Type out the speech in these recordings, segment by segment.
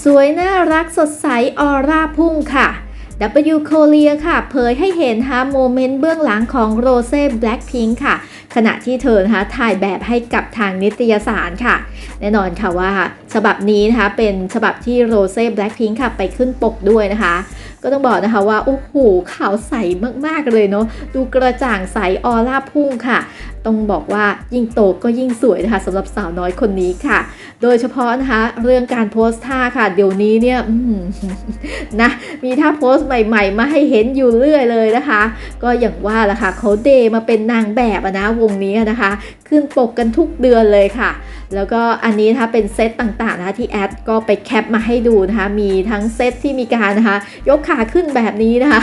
สวยน่ารักสดใสออร่าพุ่งค่ะ W Korea ค่ะ เผยให้เห็นฮะโมเมนต์เบื้องหลังของโรเซ่ Blackpink ค่ะ ขณะที่เธอนะคะถ่ายแบบให้กับทางนิตยสารค่ะ แน่นอนค่ะว่า ฉบับนี้นะคะ เป็นฉบับที่โรเซ่ Blackpink ค่ะไปขึ้นปกด้วยนะคะ ก็ต้องบอกนะคะว่า โอ้โหขาวใสมากๆเลยเนาะดูกระจ่างใสออร่าพุ่งค่ะ ต้องบอกว่ายิ่งโตก็ยิ่งสวยนะคะสำหรับสาวน้อยคนนี้ค่ะ โดยเฉพาะนะคะ เรื่องการโพสท่าค่ะ เดี๋ยวนี้เนี่ยนะมีท่าโพสใหม่ ๆ มาให้เห็นอยู่เรื่อยเลยนะคะ ก็อย่างว่าละค่ะเขาเดย์มาเป็นนางแบบนะวงนี้นะคะ ขึ้นปกกันทุกเดือนเลยค่ะ แล้วก็อันนี้นะคะเป็นเซตต่างๆนะคะที่แอดก็ไปแคปมาให้ดูนะคะมีทั้งเซตที่มีการนะคะยกขาขึ้นแบบนี้นะคะ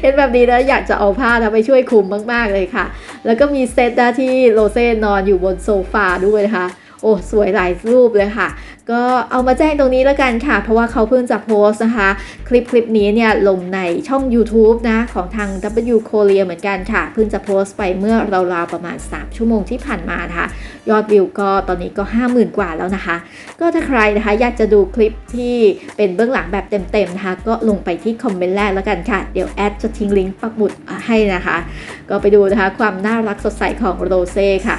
เห็นแบบนี้แล้วอยากจะเอาผ้านะไปช่วยคลุมมากๆเลยค่ะ แล้วก็มีเซตนะที่โรเซ่นอนอยู่บนโซฟาด้วยนะคะ โอ้สวยหลายรูปเลยค่ะ ก็เอามาแจ้งตรงนี้แล้วกันค่ะ เพราะว่าเขาเพิ่งจะโพสต์นะคะ คลิปคลิปนี้เนี่ยลงในช่อง YouTube นะ ของทาง W Korea เหมือนกันค่ะ เพิ่งจะโพสต์ไปเมื่อราวๆประมาณ 3 ชั่วโมงที่ผ่านมานะคะ ยอดวิวก็ตอนนี้ก็ 50,000 กว่าแล้วนะคะ ก็ถ้าใครนะคะอยากจะดูคลิปที่เป็นเบื้องหลังแบบเต็มๆนะคะ ก็ลงไปที่คอมเมนต์แรกแล้วกันค่ะ เดี๋ยวแอดจะทิ้งลิงก์ปักหมุดให้นะคะ ก็ไปดูนะคะความน่ารักสดใสของโรเซ่ค่ะ